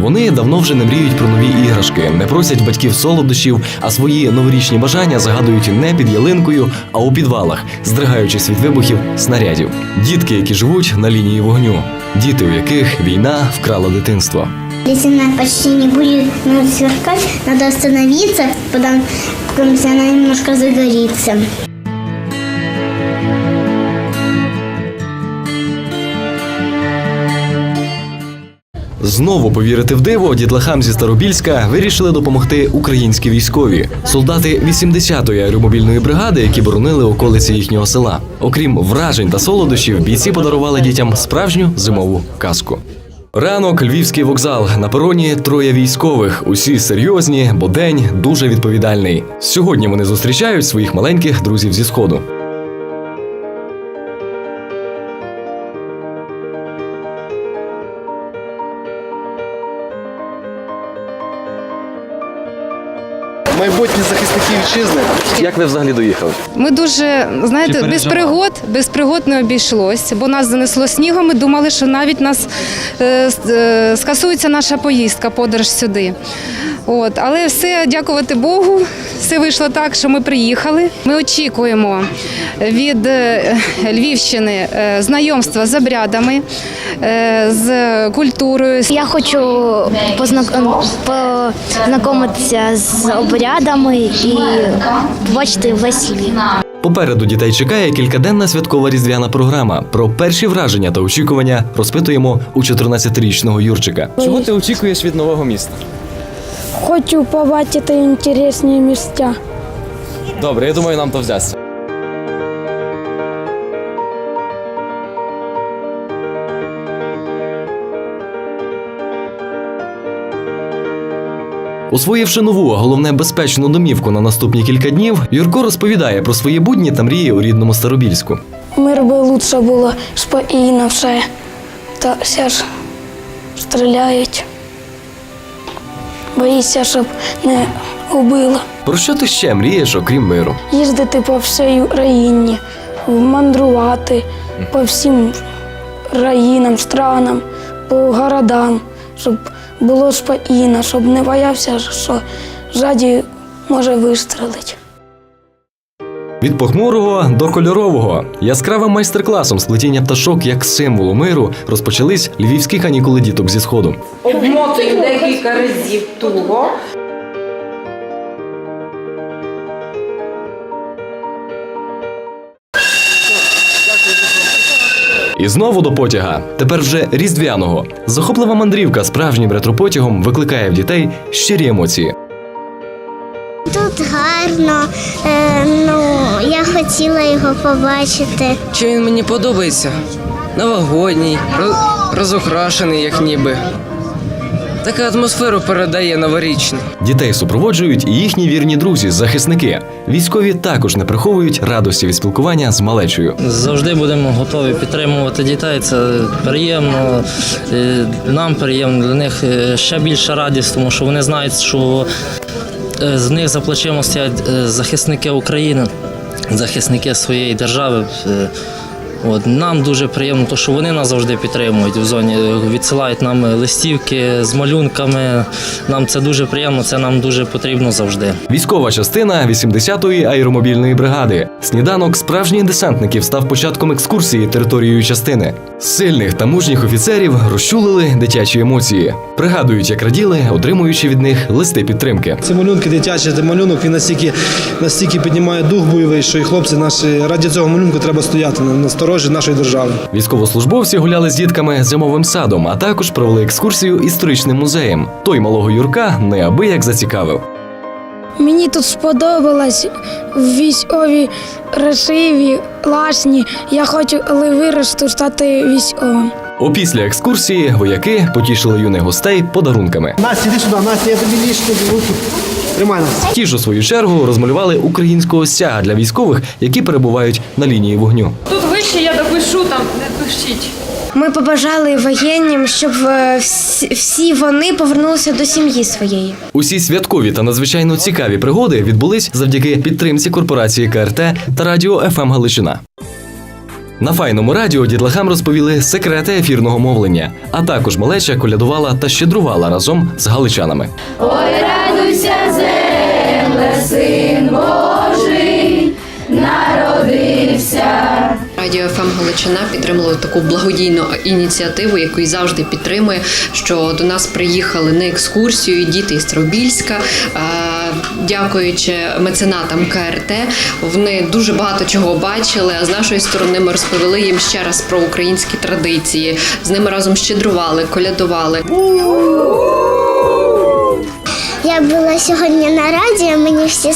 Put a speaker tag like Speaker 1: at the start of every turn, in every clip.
Speaker 1: Вони давно вже не мріють про нові іграшки, не просять батьків солодощів, а свої новорічні бажання загадують не під ялинкою, а у підвалах, здригаючись від вибухів снарядів. Дітки, які живуть на лінії вогню, діти, у яких війна вкрала дитинство.
Speaker 2: Если она почти не ну, сверкать, надо остановиться, потом, потом она немножко загорится.
Speaker 1: Знову повірити в диво дітлахам зі Старобільська вирішили допомогти українські військові, солдати 80-ї аеромобільної бригади, які боронили околиці їхнього села. Окрім вражень та солодощів, бійці подарували дітям справжню зимову казку. Ранок, львівський вокзал. На пероні троє військових. Усі серйозні, бо день дуже відповідальний. Сьогодні вони зустрічають своїх маленьких друзів зі сходу.
Speaker 3: Майбутні захисники вітчизни.
Speaker 1: Як ви взагалі доїхали?
Speaker 4: Ми дуже знаєте, без пригод, без пригод не обійшлось, бо нас занесло снігом. Ми думали, що навіть нас е, е, скасується наша поїздка, подорож сюди. От, але все, дякувати Богу, все вийшло так, що ми приїхали. Ми очікуємо від е, Львівщини е, знайомства з обрядами, е, з культурою,
Speaker 2: Я хочу познак- познайомитися з обрядами і побачити весь Львів.
Speaker 1: Попереду дітей чекає кількаденна святкова різдвяна програма. Про перші враження та очікування розпитуємо у 14-річного Юрчика. Чого ти очікуєш від нового міста?
Speaker 5: Хочу побачити інтересні місця.
Speaker 1: Добре, я думаю, нам то вдасться. Освоївши нову, а головне безпечну домівку на наступні кілька днів, Юрко розповідає про свої будні та мрії у рідному Старобільську.
Speaker 5: Мир би лучше було спокійно все. Та все ж стріляють. Боїться, щоб не убило.
Speaker 1: Про що ти ще мрієш, окрім миру?
Speaker 5: Їздити по всій Україні, мандрувати по всім країнам, странам, по городам, щоб було спокійно, щоб не боявся, що ззаді може вистрелити.
Speaker 1: Від похмурого до кольорового яскравим майстер-класом сплетіння пташок як символу миру розпочались львівські канікули діток зі сходу.
Speaker 6: Обмотуємо декілька разів туго.
Speaker 1: І знову до потяга. Тепер вже різдвяного. Захоплива мандрівка справжнім ретропотягом викликає в дітей щирі емоції.
Speaker 2: Тут гарно, е, ну я хотіла його побачити.
Speaker 7: Чи він мені подобається? Новогодній, роз- розукрашений, як ніби. Таку атмосферу передає новорічну.
Speaker 1: Дітей супроводжують і їхні вірні друзі, захисники. Військові також не приховують радості від спілкування з малечою.
Speaker 8: Завжди будемо готові підтримувати дітей. Це приємно. е, Нам приємно для них е, ще більша радість, тому що вони знають, що з них за плечима стоять е, захисники України, захисники своєї держави. Е, От нам дуже приємно, то що вони нас завжди підтримують в зоні, е, відсилають нам листівки з малюнками. Нам це дуже приємно, це нам дуже потрібно завжди.
Speaker 1: Військова частина 80-ї аеромобільної бригади. Сніданок справжніх десантників став початком екскурсії територією частини. Сильних та мужніх офіцерів розчулили дитячі емоції, пригадують, як раділи, отримуючи від них листи підтримки.
Speaker 3: Це малюнки дитячі, це малюнок, він настільки, настільки піднімає дух бойовий, що і хлопці наші раді цього малюнку треба стояти на, сторожі нашої держави.
Speaker 1: Військовослужбовці гуляли з дітками зимовим садом, а також провели екскурсію історичним музеєм. Той малого Юрка неабияк зацікавив.
Speaker 5: Мені тут сподобалось військові красиві, класні. Я хочу, коли виросту, стати військовим.
Speaker 1: Опісля екскурсії вояки потішили юних гостей подарунками.
Speaker 3: Настя, іди сюди, Настя, я тобі руки. Тримай нас.
Speaker 1: Ті ж у свою чергу розмалювали українського стяга для військових, які перебувають на лінії вогню.
Speaker 6: Тут вище я допишу, там не пишіть.
Speaker 9: Ми побажали воєнним, щоб е, всі, вони повернулися до сім'ї своєї.
Speaker 1: Усі святкові та надзвичайно цікаві пригоди відбулись завдяки підтримці корпорації КРТ та радіо ФМ Галичина. На файному радіо дітлахам розповіли секрети ефірного мовлення, а також малеча колядувала та щедрувала разом з галичанами.
Speaker 10: Радіо ФМ Галичина підтримало таку благодійну ініціативу, яку і завжди підтримує. Що до нас приїхали на екскурсію діти із Старобільська, Е, дякуючи меценатам КРТ. Вони дуже багато чого бачили. А з нашої сторони ми розповіли їм ще раз про українські традиції. З ними разом щедрували, колядували.
Speaker 2: Я була сьогодні на радіо, мені всі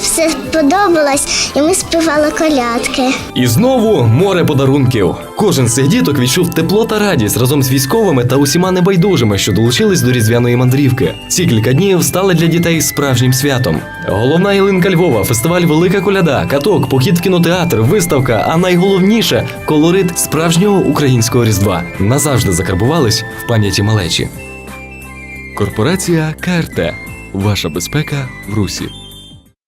Speaker 2: все сподобалось, і ми співали колядки.
Speaker 1: І знову море подарунків. Кожен з цих діток відчув тепло та радість разом з військовими та усіма небайдужими, що долучились до різдвяної мандрівки. Ці кілька днів стали для дітей справжнім святом. Головна ялинка Львова, фестиваль Велика коляда, каток, похід в кінотеатр, виставка, а найголовніше колорит справжнього українського різдва назавжди закарбувались в пам'яті малечі. Корпорація КРТ. Ваша безпека в русі.